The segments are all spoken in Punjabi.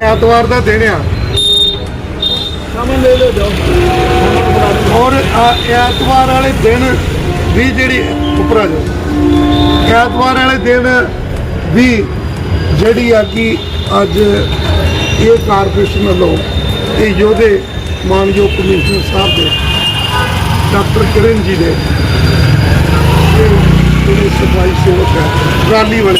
ਐਤਵਾਰ ਦਾ ਦਿਨ ਆ। ਸਾਮਾਨ ਲੈ ਲਓ ਜਾਓ ਔਰ ਐਤਵਾਰ ਵਾਲੇ ਦਿਨ ਵੀ ਜਿਹੜੀ ਉੱਪਰ ਆ ਜਾਓ ਐਤਵਾਰ ਵਾਲੇ ਦਿਨ ਵੀ ਜਿਹੜੀ ਆ ਕਿ ਅੱਜ ਇਹ ਕਾਰਪੋਰੇਸ਼ਨ ਵੱਲੋਂ ਇਹ ਯੋਧੇ ਮਾਨਯੋਗ ਕਮਿਸ਼ਨਰ ਸਾਹਿਬ ਦੇ, ਡਾਕਟਰ ਕਿਰਨ ਜੀ ਦੇ ਸਫ਼ਾਈ ਸੇਵਕ ਹੈ ਟਰਾਲੀ ਵਾਲੇ।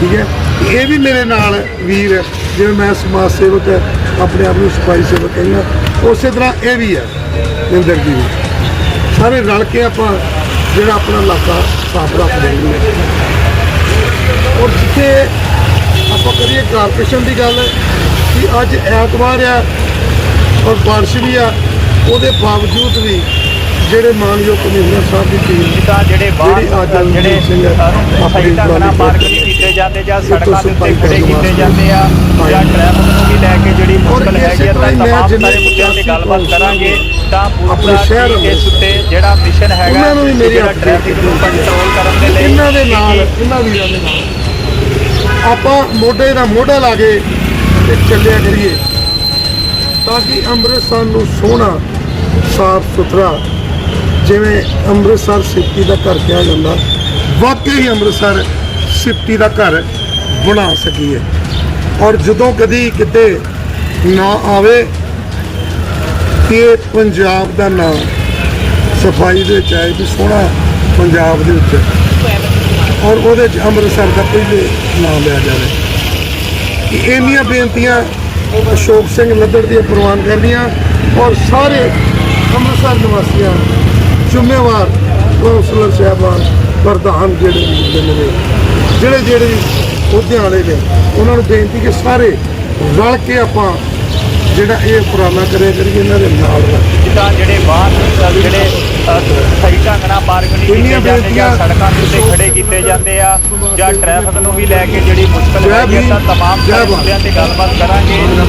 ਠੀਕ ਹੈ? ਇਹ ਵੀ ਮੇਰੇ ਨਾਲ ਵੀਰ ਜਿਵੇਂ ਮੈਂ ਸਮਾਜ ਸੇਵਕ ਹੈ, ਆਪਣੇ ਆਪ ਨੂੰ ਸਫ਼ਾਈ ਸੇਵਕ ਕਹਿੰਦਾ ਉਸੇ ਤਰ੍ਹਾਂ ਇਹ ਵੀ ਹੈ ਨਿੰਦਰ ਜੀ ਵੀ। ਸਾਰੇ ਰਲ ਕੇ ਆਪਾਂ ਜਿਹੜਾ ਆਪਣਾ ਇਲਾਕਾ ਸਾਫ਼ ਰੱਖਦੇ ਹਾਂ। ਔਰ ਜਿੱਥੇ ਆਪਾਂ ਕਰੀਏ ਕਾਰਪੋਰੇਸ਼ਨ ਦੀ ਗੱਲ ਕਿ ਅੱਜ ਐਤਵਾਰ ਆ ਔਰ ਬਾਰਿਸ਼ ਵੀ ਆ ਉਹਦੇ ਬਾਵਜੂਦ ਵੀ ਜਿਹੜੇ ਮਾਨਯੋਗ ਕਮਿਸ਼ਨਰ ਸਾਹਿਬ ਦੀ ਟੀਮ ਜਿਹੜੇ ਬਾਹਰ ਜਿਹੜੀ ਆਪਣੀ ਸਹੀ ਕੀਤੇ ਜਾਂਦੇ ਜਾਂ ਸੜਕਾਂ ਦੇ ਉੱਤੇ ਖੜੇ ਕੀਤੇ ਜਾਂਦੇ ਆ ਜਾਂ। ਟ੍ਰੈਫਿਕ ਨੂੰ ਵੀ ਲੈ ਕੇ ਜਿਹੜੀ ਮੁਸ਼ਕਲ ਹੈਗੀ ਆ ਤਾਂ ਤਮਾਮ ਸਾਰੇ ਮੁੱਦਿਆਂ ਤੇ ਗੱਲਬਾਤ ਕਰਾਂਗੇ ਤਾਂ ਪੂਰਾ ਸ਼ਹਿਰ ਇਸ ਉੱਤੇ ਜਿਹੜਾ ਮਿਸ਼ਨ ਹੈਗਾ ਉਹਨਾਂ ਨੂੰ ਵੀ ਮੇਰੀ ਟ੍ਰੈਫਿਕ ਨੂੰ ਕੰਟਰੋਲ ਕਰਨ ਦੇ ਲਈ ਇਹਨਾਂ ਦੇ ਨਾਲ ਇਹਨਾਂ ਵੀਰਾਂ ਦੇ ਨਾਲ ਆਪਾਂ ਮੋਢੇ ਦਾ ਮੋਢਾ ਲਾ ਕੇ ਤੇ ਚੱਲਿਆ ਕਰੀਏ ਤਾਂ ਕਿ ਅੰਮ੍ਰਿਤਸਰ ਨੂੰ ਸੋਹਣਾ ਸਾਫ਼ ਸੁਥਰਾ ਜਿਵੇਂ ਅੰਮ੍ਰਿਤਸਰ ਸਿੱਟੀ ਦਾ ਘਰ ਕਿਹਾ ਜਾਂਦਾ ਵਾਕਈ ਅੰਮ੍ਰਿਤਸਰ ਸਿੱਟੀ ਦਾ ਘਰ ਬਣਾ ਸਕੀਏ। ਔਰ ਜਦੋਂ ਕਦੀ ਕਿਤੇ ਨਾ ਆਵੇ ਕਿ ਪੰਜਾਬ ਦਾ ਨਾਮ ਸਫ਼ਾਈ ਦੇ ਵਿੱਚ ਆਏ ਵੀ ਸੋਹਣਾ ਪੰਜਾਬ ਦੇ ਵਿੱਚ। ਔਰ ਉਹਦੇ ਚ ਅੰਮ੍ਰਿਤਸਰ ਦਾ ਪਹਿਲੇ ਨਾਮ ਲਿਆ ਜਾਵੇ। ਕਿ ਇੰਨੀਆਂ ਬੇਨਤੀਆਂ ਅਸ਼ੋਕ ਸਿੰਘ ਲੱਦੜ ਦੀਆਂ ਪ੍ਰਵਾਨ ਕਰਨੀਆਂ ਔਰ ਸਾਰੇ ਅੰਮ੍ਰਿਤਸਰ ਨਿਵਾਸੀਆਂ ਜ਼ਿੰਮੇਵਾਰ ਕੌਂਸਲਰ ਸਾਹਿਬਾਨ, ਪ੍ਰਧਾਨ ਜਿਹੜੇ ਨੇ ਜਿਹੜੇ ਜਿਹੜੇ ਅਹੁਦਿਆਂ ਵਾਲੇ ਨੇ ਉਹਨਾਂ ਨੂੰ ਬੇਨਤੀ ਕਿ ਸਾਰੇ ਰਲ ਕੇ ਆਪਾਂ ਜਿਹੜਾ ਇਹ ਉਪਰਾਲਾ ਕਰਿਆ ਕਰੀਏ ਇਹਨਾਂ ਦੇ ਨਾਲ। ਜਿੱਦਾਂ ਜਿਹੜੇ ਬਾਹਰ ਜਿਹੜੇ ਸਹੀ ਢੰਗ ਨਾਲ ਪਾਰਕ ਨਹੀਂ ਕੀਤੇ ਜਾਂਦੇ ਜਾਂ ਸੜਕਾਂ ਦੇ ਉੱਤੇ ਖੜੇ ਕੀਤੇ ਜਾਂਦੇ ਆ ਜਾਂ ਟ੍ਰੈਫਿਕ ਨੂੰ ਵੀ ਲੈ ਕੇ ਜਿਹੜੀ ਮੁਸ਼ਕਲ ਆ ਤਾਂ ਤਮਾਮ। ਮੁੱਦਿਆਂ ਤੇ ਗੱਲਬਾਤ ਕਰਾਂਗੇ